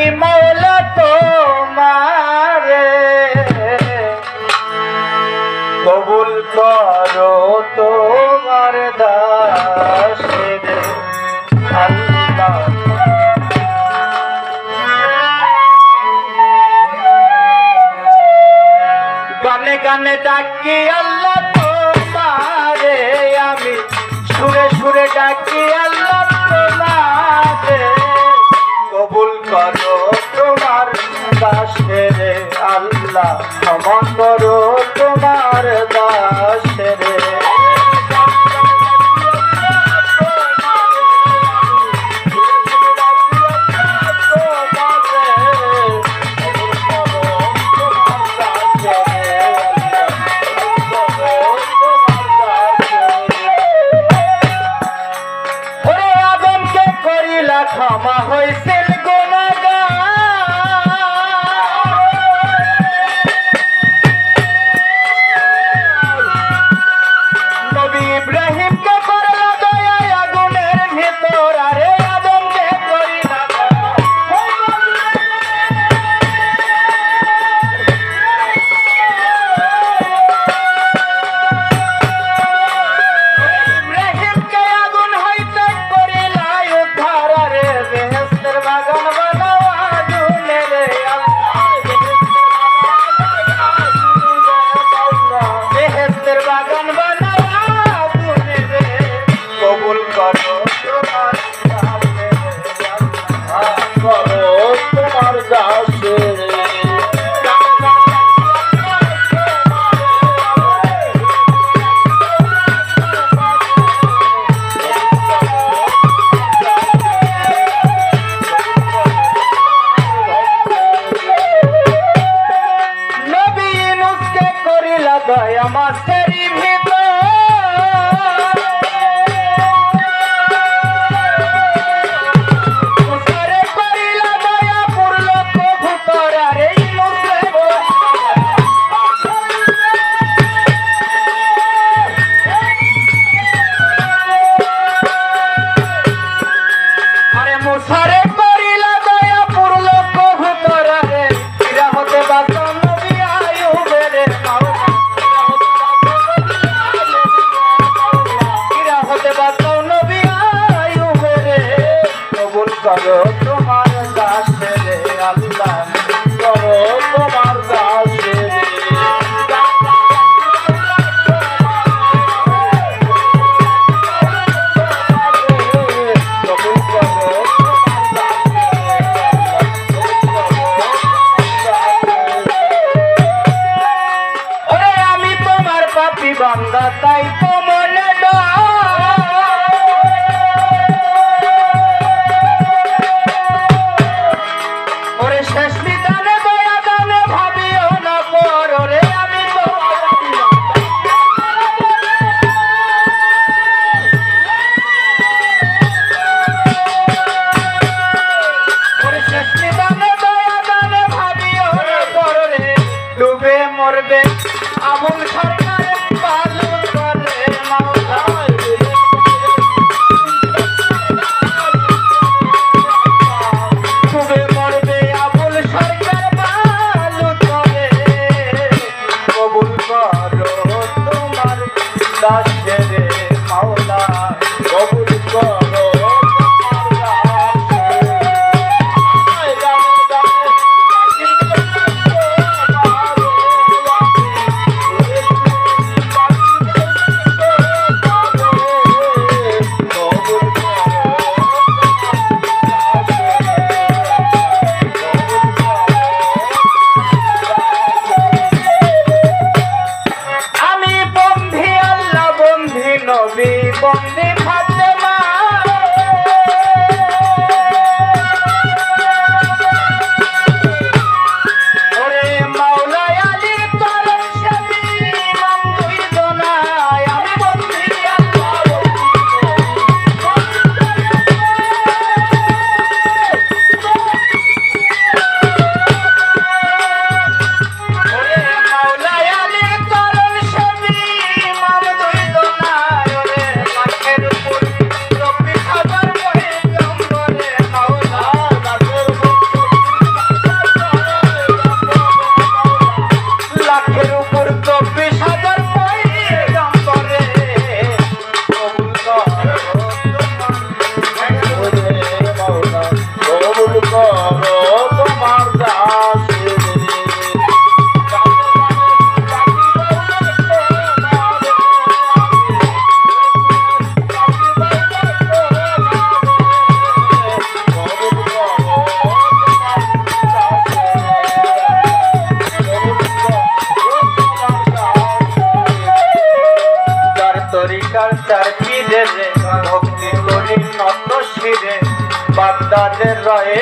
কি মৌলা তোমার। কবুল করো তোমার দাস গানে গানে ডাকি আল্লাহ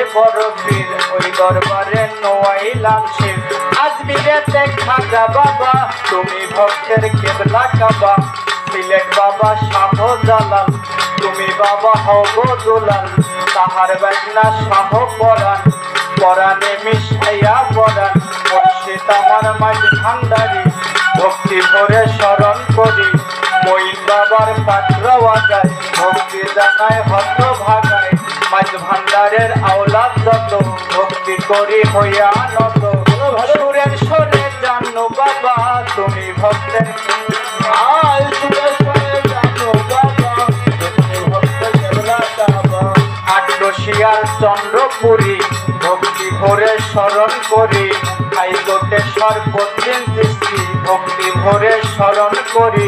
রয়ে বড় পীর ওই দরবারে নোয়াইলাম শির। আজমিরেতে খাজা বাবা, তুমি ভক্তের কেবলা কাবা। সিলেট বাবা শাহ জালাল, তুমি বাবা হব দুলাল। তাহার বাজনা শাহ পরাণ, পরাণে মিশাইয়া পরাণ। মুর্শিদ আমার মাঝ ভান্ডারি, ভক্তি ভরে স্মরণ করি। মইন বাবার পাত্র ভক্তি জানায় হত মাঝ ভান্ডারের আওলাদ যত ভক্তি করি হইয়া নত সুরের সরে জানো বাবা তুমি ভক্তের আয় সুরের সরে জানো বাবা তুমি ভক্তের কেবলা কাবা আট্রসিয়ার চন্দ্রপুরী ভক্তি ভরে স্মরণ করি। হাইকোর্টে সর্বদিন সৃষ্টি ভক্তি ভরে স্মরণ করি।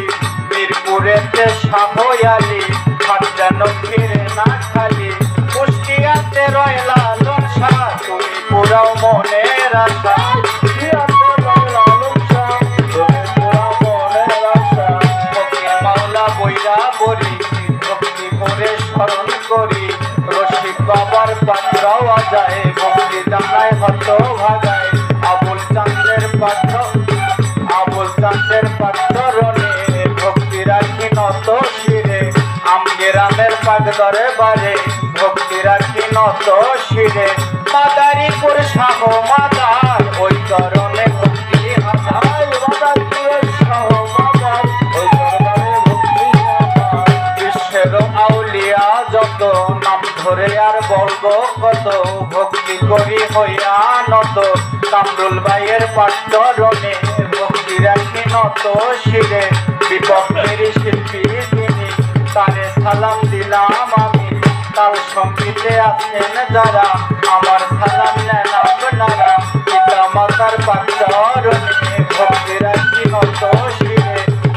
মিরপুরেতে যেন ফিরে না খালি। মুষ্টিয়াতে রয়লা লঞ্চা তুমি পুরাও মনের আশা। স্মরণ করি। রশিদ বাবার পাত্রাও যায় ভক্তি জানায় হত ভাগায়। আবুল চান্দের পাত্র, আবুল চান্দের পাত্র রনে, ভক্তি রাখি নত শিরে। আমগেরামের পাক দরে বারে। ভক্তি রাখি নত শিরে। মাদারীপুর শাহ মাদার, ওই চরণে ভক্তি বিশ্বের আউলিয়া যত নাম ধরে আর বলব কত, ভক্তি করি হইয়া নত। কামরুল ভাইয়ের পাট্টরণে ভক্তি রাখি নত শিরে। বিপক্ষের শিল্পী তিনি তারে সালাম দিলাম আমি তার সঙ্গীতে আছেন যারা, আমার সালাম নেন আপনারা। পিতা মাতার পাট্টরণে ভক্তি রাখি নত শিরে,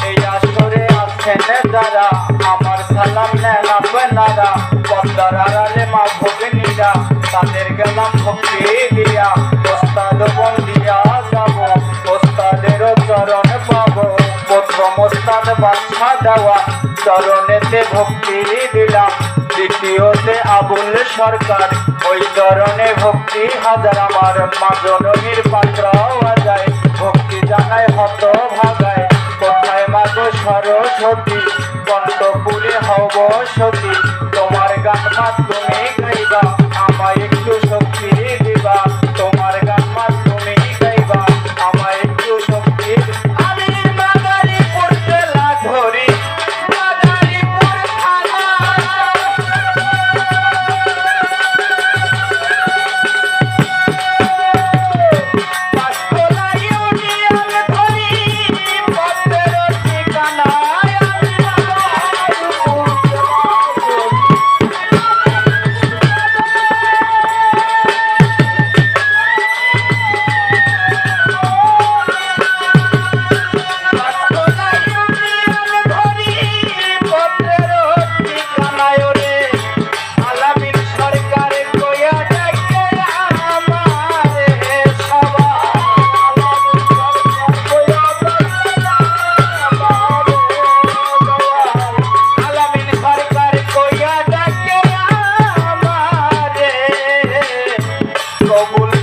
এই আসরে আছেন যারা, আমার সালাম নেন আপনারা। পদ্মার আড়ালে মা ভগিনীরা, তাদের গেলাম ভক্তি দিয়া, ওস্তাদ বন্দিয়া যাব, ওস্তাদেরও চরণ পাবো। প্রথম ওস্তাদ বাচ্চা দেওয়া চরণেতে ভক্তি দিলাম। দ্বিতীয়তে আবুল সরকার, ওই চরণে ভক্তি হাজার আমার। মা জননীর পাত্র যায় ভক্তি জানায় হত ভাগায়। কোথায় মাগো সরস্বতী কণ্ঠপুরে হব সতী। তোমার গান মা তুমি la